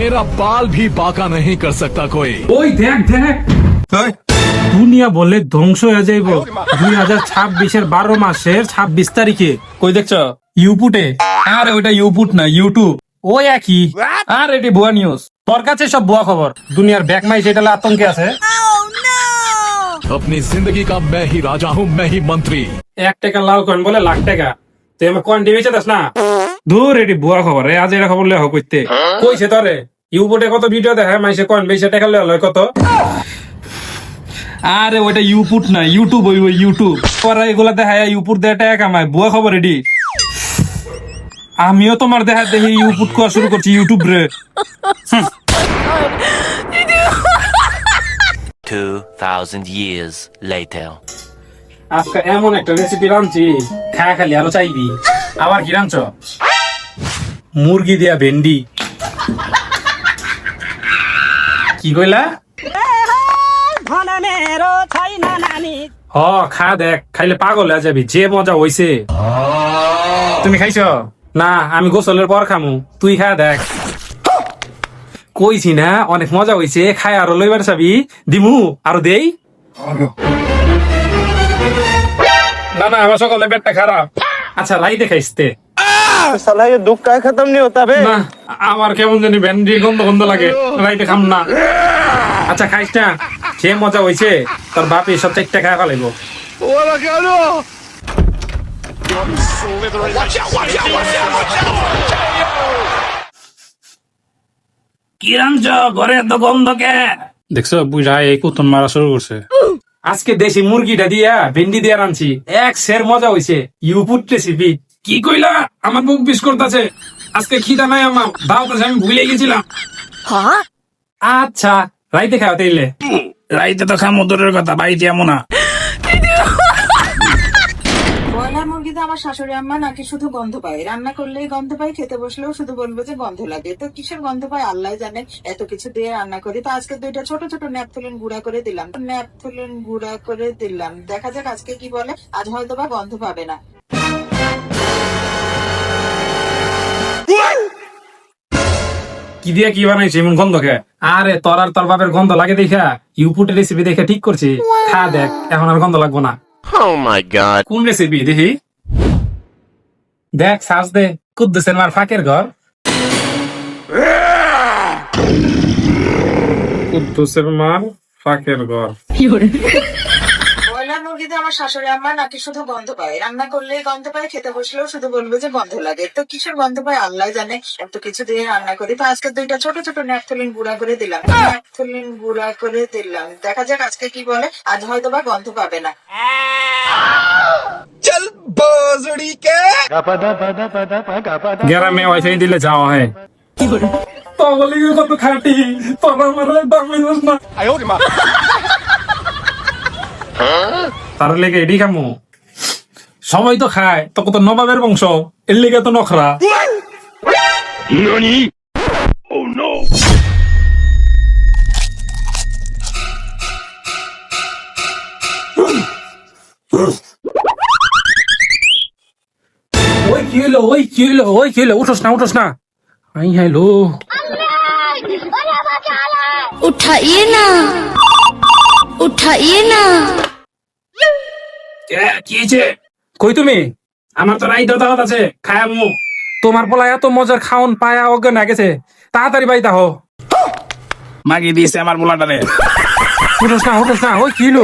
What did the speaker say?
मेरा बाल भी बाका नहीं कर सकता कोई ওই দেখ দেখ দুনিয়া বলে ধ্বংস হয়ে যাইব দুই হাজার ছাব্বিশের বারো মাসের ছাব্বিশ তারিখে কই দেখছ ইউপুটে আরে ওইটা ইউপুট না ইউটিউব ওই একই আর এটি ভুয়া নিউজ তোর কাছে সব বুয়া খবর দুনিয়ার ব্যাক মাই যেটা আতঙ্কে আছে अपनी जिंदगी का मैं ही राजा हूँ मैं ही मंत्री এক টাকা লাল কয়েন বলে লাখ টাকা তুই আমার কয়েন বেচে দাস না দূর এটি বুয়া খবর এ আজ এটা খবর লেহ করতে কইছে তোরে ইউপুটে কত ভিডিও দেখে? মাইসে কয়েন বেচে টাকা লয় কত? আরে ওইটা ইউপুট না ইউটিউব ওই ওই ইউটিউব পরে এগুলা দেখায় ইউপুট দিয়ে টাকা কামায়। বুয়া খবর এটি। আমিও তোমার দেখা দেখি ইউপুট করা শুরু করছি ইউটিউব রে। 2,000 years later. আজকে এমন একটা রেসিপি রাঁধছি খায়া খালি আরও চাইবি। আবার কি রাঁধছ? মুরগি দিয়া ভেন্ডি। কি কইলা? হ, খা দেখ, খাইলে পাগল হয়ে যাবি, যে মজা হইছে। তুমি খাইছ? না, আমি গোসলের পর খামু, তুই খা দেখ। কইছি না, অনেক মজা হইছে, খাই আরও লইবার চাবি, দিমু, আরও দেই। না না, আমার সকালে পেটটা খারাপ। আচ্ছা রাইতে খাইতে साला ये दुख का खत्म नहीं होता बे না আমার কেমন জানি ভেন্ডি গন্ধ গন্ধ লাগে রাইতে খাম না আচ্ছা খাইস না সে মজা হইছে তোর বাপি সব চারটা খাওয়া ফেলাইব কি রাঁধছ ঘরে এত গন্ধ কে দেখছো বুঝা এই কুতন মারা শুরু করছে আজকে দেশি মুরগিটা দিয়া ভেন্ডি দিয়া রাঁধছি এক সের মজা হইছে ইউপুট রেসিপি কি কইলা? আমার বুক বিষ করতেছে। আজকে খিদা নাই আমার। দাওতাছে আমি ভুলে গেছিলাম। আচ্ছা রাইতে খাও তাইলে। রাইতে তো খামো দূরের কথা বাড়িতে এমন না। ব্রয়লার মুরগিতে আমার শাশুড়ি আম্মা নাকি শুধু গন্ধ পায়? রান্না করলেই গন্ধ পায় খেতে বসলেও শুধু বলব যে গন্ধ লাগে। তো কিসের গন্ধ পায়? আল্লাহ জানে এত কিছু দিয়ে রান্না করি। তো আজকে দুইটা ছোট ছোট ন্যাপথলিন গুঁড়া করে দিলাম। ন্যাপথলিন গুঁড়া করে দিলাম। দেখা যাক আজকে কি বলে। আজ হয়তো বা গন্ধ পাবে না। কি দিয়া কি বানাইছে? এমন গন্ধ খে আরে তোর আর তোর বাপের গন্ধ লাগে দেখা। ইউপুটের রেসিপি দেখে ঠিক করছি। খা দেখ এখন আর গন্ধ লাগবো না। Oh my god. কোন রেসিপি দেখি? দেখ সাজ দে। কুদ্দুসের মার ফাঁকের ঘর। কুদ্দুসের মার ফাঁকের ঘর। মুরগিতে আমার শাশুড়ি আম্মা নাকি শুধু গন্ধ পায়? রান্না করলেই গন্ধ পায় খেতে বসলেও শুধু বলব যে গন্ধ লাগে। তো কিসের গন্ধ পায়? আল্লাহ জানে। এত কিছু দিয়ে রান্না করি। তো আজকে দুইটা ছোট ছোট ন্যাপথলিন গুঁড়া করে দিলাম। ন্যাপথলিন গুঁড়া করে দিলাম। দেখা যাক আজকে কি বলে। আজ হয়তো বা গন্ধ পাবে না। গ্রামে ওয়াইফাই দিলে যাওয়া হয়। পাগলি কত খাটি। আমার দাম মিলস না। তার লেগে এটি কামু সবাই তো খায় তো কত নবাবের বংশ এর লেগে তো নখরা। oh, ওই কি না উঠোস না। উঠাইয়ে না। উঠাইয়ে না। কি হয়েছে কই তুমি? আমার তো রাই দাওয়াত আছে খায় মু তোমার পোলা এত মজার খাওন পায়া অজ্ঞান হয়ে গেছে। তাড়াতাড়ি বাই দাও মাগি দিয়েছে আমার পোলাটারে। উঠোস না হোক না ওই কি হলো?